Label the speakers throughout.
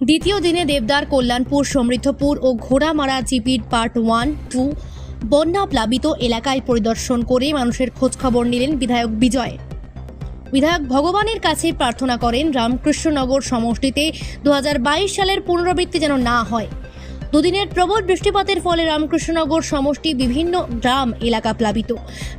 Speaker 1: দ্বিতীয় দিনে দেবদার কল্যাণপুর, সমৃদ্ধপুর ও ঘোড়ামারা জিপির পার্ট ওয়ান টু বন্যা প্লাবিত এলাকায় পরিদর্শন করে মানুষের খোঁজখবর নিলেন বিধায়ক বিজয়। বিধায়ক ভগবানের কাছে প্রার্থনা করেন রামকৃষ্ণনগর সমষ্টিতে দু হাজার বাইশ সালের পুনরাবৃত্তি যেন না হয়। দুদিনের প্রবল বৃষ্টিপাতের ফলে রামকৃষ্ণনগর সমষ্টি বিভিন্ন গ্রাম, এলাকা প্লাবিত।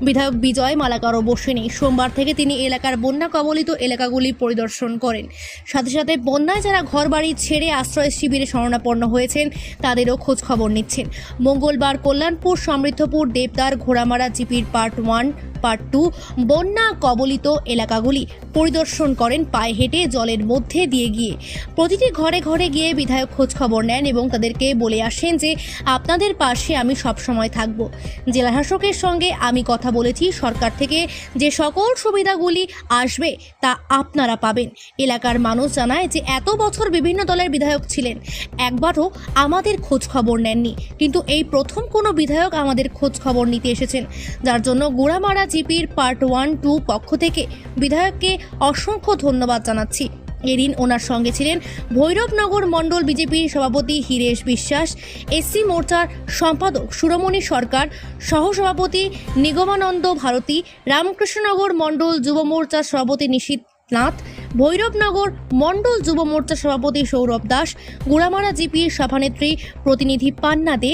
Speaker 1: বিধায়ক বিজয় মালাকারও বসেনি সোমবার থেকে তিনি এলাকার বন্যা কবলিত এলাকাগুলি পরিদর্শন করেন। সাথে সাথে বন্যায় যারা ঘরবাড়ি ছেড়ে আশ্রয় শিবিরে শরণাপন্ন হয়েছেন, তাদেরও খোঁজ খবর নিচ্ছেন। মঙ্গলবার কল্যাণপুর, সমৃদ্ধপুর, দেবদার, ঘোড়ামারা, জিপির পার্ট ওয়ান পার্ট টু, বন্যা কবলিত এলাকাগুলি পরিদর্শন করেন পায়ে হেঁটে জলের মধ্যে দিয়ে গিয়ে। প্রতিটি ঘরে ঘরে গিয়ে বিধায়ক খোঁজখবর নেন এবং তাদেরকে বলে আসেন যে, আপনাদের পাশে আমি সবসময় থাকব। জেলা শাসকের সঙ্গে আমি কথা বলেছি, সরকার থেকে যে সকল সুবিধাগুলি আসবে তা আপনারা পাবেন। এলাকার মানুষ জানায় যে, এত বছর বিভিন্ন দলের বিধায়ক ছিলেন। একবারও আমাদের খোঁজ খবর নেননি। কিন্তু এই প্রথম কোনো বিধায়ক আমাদের খোঁজ খবর নিতে এসেছেন। যার জন্য গোড়ামারা জিপির পার্ট ওয়ান, টু পক্ষ থেকে বিধায়ককে অসংখ্য ধন্যবাদ জানাচ্ছি। এদিন ওনার সঙ্গে ছিলেন ভৈরবনগর মণ্ডল বিজেপির সভাপতি হিরেশ বিশ্বাস এসসি মোর্চার সম্পাদক সুরমণি সরকার, সহসভাপতি নিগমানন্দ ভারতী, রামকৃষ্ণনগর মণ্ডল যুব মোর্চার সভাপতি নিশীত নাথ, ভৈরবনগর মণ্ডল যুব মোর্চার সভাপতি সৌরভ দাস, গুড়ামারা জিপির সভানেত্রী প্রতিনিধি পান্না দে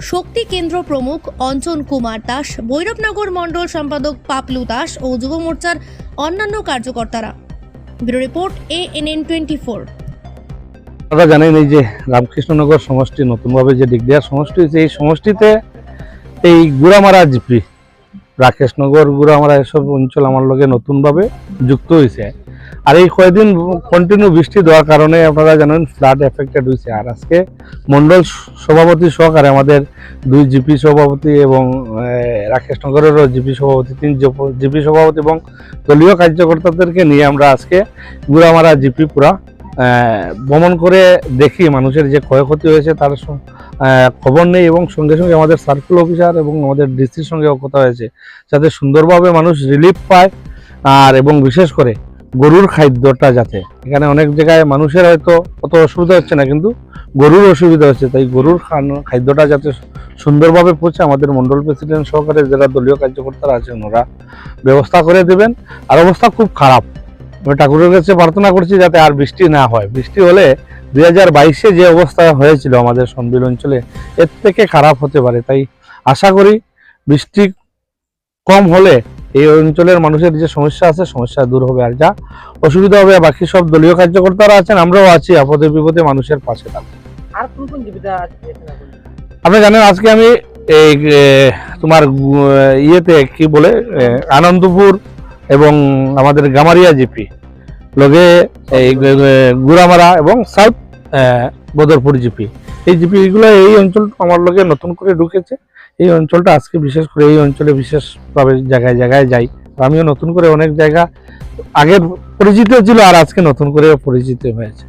Speaker 1: শক্তি কেন্দ্র প্রমুখ অঞ্জন কুমার দাস, ভৈরবনগর মণ্ডল সম্পাদক পাপলু দাস ও যুব মোর্চার অন্যান্য কার্যকর্তারা। Bureau report A N N twenty four.
Speaker 2: আপনারা জানেন এই যে রামকৃষ্ণনগর সমষ্টি নতুনভাবে যে ডিগডিয়ার সমষ্টি হয়েছে, এই সমষ্টিতে এই গুড়ামারা জিপি, রাকেশনগর গুড়ামারা এসব অঞ্চল আমার লগে নতুনভাবে যুক্ত হয়েছে। আর এই কয়েকদিন কন্টিনিউ বৃষ্টি দেওয়ার কারণে আপনারা জানেন ফ্লাড এফেক্টেড হয়েছে। আর আজকে মন্ডল সভাপতি সহকারে আমাদের দুই জিপি সভাপতি এবং আহ, রাকেশনগরেরও জিপি সভাপতি তিন জিপি সভাপতি এবং দলীয় কার্যকর্তাদেরকে নিয়ে আমরা আজকে গুড়ামারা জিপি পুরা ভ্রমণ করে দেখি মানুষের যে ক্ষয়ক্ষতি হয়েছে তার খবর নেই এবং সঙ্গে সঙ্গে আমাদের সার্কেল অফিসার এবং আমাদের ডিসির সঙ্গে কথা হয়েছে। যাতে সুন্দরভাবে মানুষ রিলিফ পায় আর এবং বিশেষ করে গরুর খাদ্যটা যাতে। এখানে অনেক জায়গায় মানুষের হয়তো অত অসুবিধা হচ্ছে না, কিন্তু গরুর অসুবিধা হচ্ছে। তাই গরুর খাদ্যটা যাতে সুন্দরভাবে পৌঁছে আমাদের মন্ডল প্রেসিডেন্ট সহকারে যারা দলীয় কার্যকর্তারা আছেন, ওরা ব্যবস্থা করে দেবেন। আর অবস্থা খুব খারাপ। আমি ঠাকুরের কাছে প্রার্থনা করছি যাতে আর বৃষ্টি না হয়। বৃষ্টি হলে দুই হাজার বাইশে যে অবস্থা হয়েছিল আমাদের সন্দিল অঞ্চলে, এর থেকে খারাপ হতে পারে। তাই আশা করি বৃষ্টি কম হলে এই অঞ্চলের মানুষের যে সমস্যা আছে সমস্যা দূর হবে আর যা অসুবিধা হবে বাকি সব দলীয় কার্যকর্তারা আছেন আমরাও আছি আপদে বিপদে মানুষের পাশে থাকব? আপনি জানেন আজকে আমি এই তোমার ইয়েতে কি বলে আনন্দপুর এবং আমাদের গামারিয়া জিপি লগে এই গুড়ামারা এবং সাউথ বদরপুর জিপি এই জিপিগুলো এই অঞ্চল আমার লোকে নতুন করে ঢুকেছে। এই অঞ্চলটা আজকে বিশেষ করে এই অঞ্চলে বিশেষভাবে জায়গায় জায়গায় যাই। আমিও নতুন করে অনেক জায়গা আগের পরিচিত ছিল আর আজকে নতুন করে পরিচিত হয়েছে।